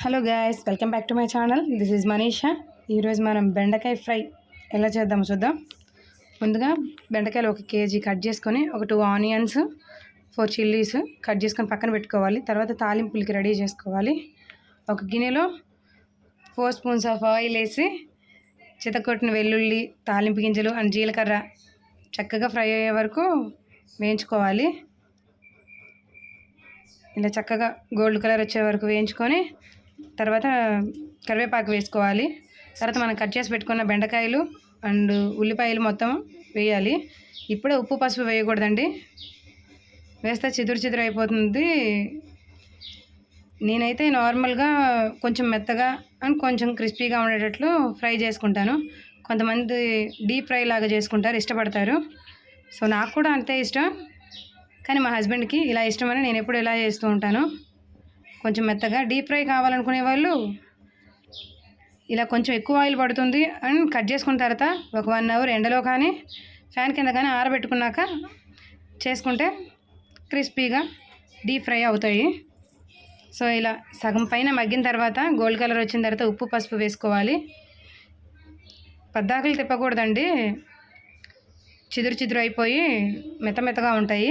Hello guys welcome back to my channel. This is Manisha. ఈరోజు మనం బెండకాయ fry ఎలా చేద్దామో చూద్దాం. ముందుగా బెండకాయలు ఒక కేజీ కట్ చేసుకొని ఒక two onions four chillies cut చేసుకొని పక్కన పెట్టుకోవాలి. తర్వాత తాలింపులకి రెడీ చేసుకోవాలి. ఒక గిన్నెలో ఫోర్ స్పూన్స్ ఆఫ్ ఆయిల్ వేసి చితకొట్టిన వెల్లుల్లి తాలింపు గింజలు అండ్ జీలకర్ర చక్కగా ఫ్రై అయ్యే వరకు వేయించుకోవాలి. ఇలా చక్కగా గోల్డ్ కలర్ వచ్చే వరకు వేయించుకొని తర్వాత కరివేపాకు వేసుకోవాలి. తర్వాత మనం కట్ చేసి పెట్టుకున్న బెండకాయలు అండ్ ఉల్లిపాయలు మొత్తం వేయాలి. ఇప్పుడే ఉప్పు పసుపు వేయకూడదండి. వేస్తే చిదురు చిదురు అయిపోతుంది. నేనైతే నార్మల్గా కొంచెం మెత్తగా అండ్ కొంచెం క్రిస్పీగా ఉండేటట్లు ఫ్రై చేసుకుంటాను. కొంతమంది డీప్ ఫ్రై లాగా చేసుకుంటారు ఇష్టపడతారు. సో నాకు కూడా అంతే ఇష్టం. కానీ మా హస్బెండ్కి ఇలా ఇష్టమని నేను ఎప్పుడు ఇలా చేస్తూ ఉంటాను. కొంచెం మెత్తగా డీప్ ఫ్రై కావాలనుకునే వాళ్ళు ఇలా కొంచెం ఎక్కువ ఆయిల్ పడుతుంది అండ్ కట్ చేసుకున్న తర్వాత ఒక వన్ అవర్ ఎండలో కానీ ఫ్యాన్ కింద కానీ ఆరబెట్టుకున్నాక చేసుకుంటే క్రిస్పీగా డీప్ ఫ్రై అవుతాయి. సో ఇలా సగం పైన మగ్గిన తర్వాత గోల్డ్ కలర్ వచ్చిన తర్వాత ఉప్పు పసుపు వేసుకోవాలి. పద్దాకులు తిప్పకూడదండి. చిదురు చిదురు అయిపోయి మెత్త మెత్తగా ఉంటాయి.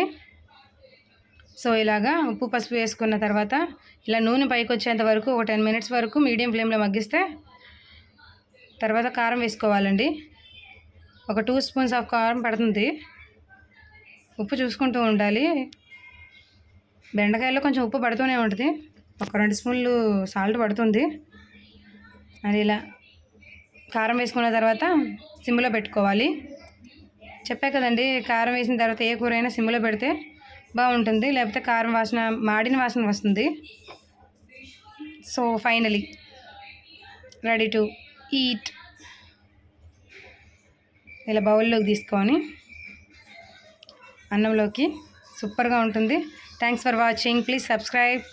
సో ఇలాగా ఉప్పు పసుపు వేసుకున్న తర్వాత ఇలా నూనె పైకి వచ్చేంత వరకు ఒక టెన్ మినిట్స్ వరకు మీడియం ఫ్లేమ్లో మగ్గిస్తే తర్వాత కారం వేసుకోవాలండి. ఒక టూ స్పూన్స్ ఆఫ్ కారం పడుతుంది. ఉప్పు చూసుకుంటూ ఉండాలి. బెండకాయలో కొంచెం ఉప్పు పడుతూనే ఉంటుంది. ఒక రెండు స్పూన్లు సాల్ట్ పడుతుంది. అది ఇలా కారం వేసుకున్న తర్వాత సిమ్లో పెట్టుకోవాలి. చెప్పా కదండి కారం వేసిన తర్వాత ఏ కూర అయినా సిమ్లో పెడితే బాగుంటుంది. లేకపోతే కారం వాసన మాడిన వాసన వస్తుంది. So finally ready to eat. ఇలా బౌల్లోకి తీసుకొని అన్నంలోకి సూపర్గా ఉంటుంది. Thanks for watching. Please subscribe.